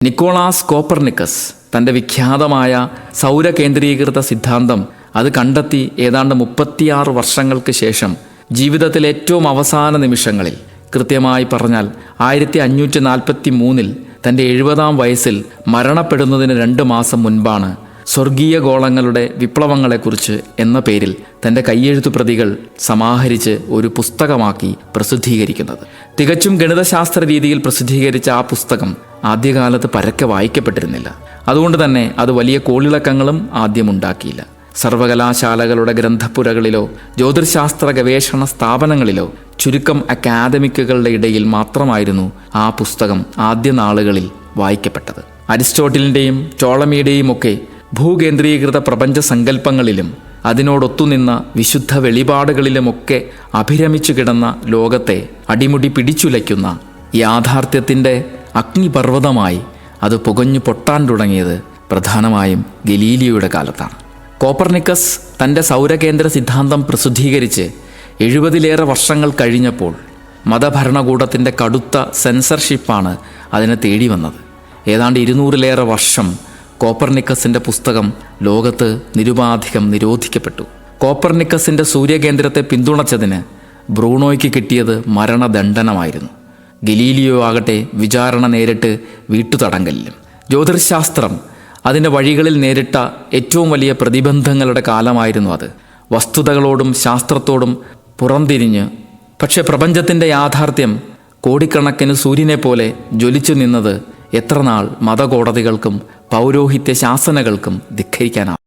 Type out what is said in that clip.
Nicholas Copernicus തന്റെ വിഖ്യാതമായ സൗരകേന്ദ്രീകൃത സിദ്ധാന്തം അത് കണ്ടെത്തി ഏതാണ്ട് മുപ്പത്തിയാറ് വർഷങ്ങൾക്ക് ശേഷം ജീവിതത്തിലെ ഏറ്റവും അവസാന നിമിഷങ്ങളിൽ കൃത്യമായി പറഞ്ഞാൽ ആയിരത്തി അഞ്ഞൂറ്റി നാൽപ്പത്തി മൂന്നിൽ തന്റെ എഴുപതാം വയസ്സിൽ മരണപ്പെടുന്നതിന് രണ്ട് മാസം മുൻപാണ് സ്വർഗീയ ഗോളങ്ങളുടെ വിപ്ലവങ്ങളെക്കുറിച്ച് എന്ന പേരിൽ തന്റെ കയ്യെഴുത്തു പ്രതികൾ സമാഹരിച്ച് ഒരു പുസ്തകമാക്കി പ്രസിദ്ധീകരിക്കുന്നത്. തികച്ചും ഗണിതശാസ്ത്ര രീതിയിൽ പ്രസിദ്ധീകരിച്ച ആ പുസ്തകം ആദ്യകാലത്ത് പരക്കെ വായിക്കപ്പെട്ടിരുന്നില്ല. അതുകൊണ്ട് തന്നെ അത് വലിയ കോളിളക്കങ്ങളും ആദ്യം ഉണ്ടാക്കിയില്ല. സർവകലാശാലകളുടെ ഗ്രന്ഥപ്പുരകളിലോ ജ്യോതിശാസ്ത്ര ഗവേഷണ സ്ഥാപനങ്ങളിലോ ചുരുക്കം അക്കാദമിക്കുകളുടെ ഇടയിൽ മാത്രമായിരുന്നു ആ പുസ്തകം ആദ്യ നാളുകളിൽ വായിക്കപ്പെട്ടത്. അരിസ്റ്റോട്ടിലിന്റെയും ടോളമിയുടെയും ഒക്കെ ഭൂകേന്ദ്രീകൃത പ്രപഞ്ച സങ്കല്പങ്ങളിലും അതിനോടൊത്തുനിന്ന വിശുദ്ധ വെളിപാടുകളിലുമൊക്കെ അഭിരമിച്ചു കിടന്ന ലോകത്തെ അടിമുടി പിടിച്ചുലയ്ക്കുന്ന യാഥാർത്ഥ്യത്തിന്റെ അഗ്നിപർവതമായി അത് പുകഞ്ഞു പൊട്ടാൻ തുടങ്ങിയത് പ്രധാനമായും ഗലീലിയയുടെ കാലത്താണ്. കോപ്പർനിക്കസ് തന്റെ സൗരകേന്ദ്ര സിദ്ധാന്തം പ്രസിദ്ധീകരിച്ച് എഴുപതിലേറെ വർഷങ്ങൾ കഴിഞ്ഞപ്പോൾ മതഭരണകൂടത്തിന്റെ കടുത്ത സെൻസർഷിപ്പാണ് അതിനെ തേടി വന്നത് ഏതാണ്ട് ഇരുന്നൂറിലേറെ വർഷം കോപ്പർനിക്കസിന്റെ പുസ്തകം ലോകത്ത് നിരുപാധികം നിരോധിക്കപ്പെട്ടു. കോപ്പർനിക്കസിന്റെ സൂര്യകേന്ദ്രത്തെ പിന്തുണച്ചതിന് ബ്രൂണോയ്ക്ക് കിട്ടിയത് മരണദണ്ഡനമായിരുന്നു. ഗലീലിയോ ആകട്ടെ വിചാരണ നേരിട്ട് വീട്ടുതടങ്കലിലും ജ്യോതിശാസ്ത്രം അതിന്റെ വഴികളിൽ നേരിട്ട ഏറ്റവും വലിയ പ്രതിബന്ധങ്ങളുടെ കാലമായിരുന്നു അത്. വസ്തുതകളോടും ശാസ്ത്രത്തോടും പുറംതിരിഞ്ഞ് പക്ഷേ പ്രപഞ്ചത്തിന്റെ യാഥാർത്ഥ്യം കോടിക്കണക്കിന് സൂര്യനെ പോലെ ജ്വലിച്ചു നിന്നത് എത്ര നാൾ മതകോടതികൾക്കും പൗരോഹിത്യ ശാസനകൾക്കും ധിഖരിക്കാനാവും.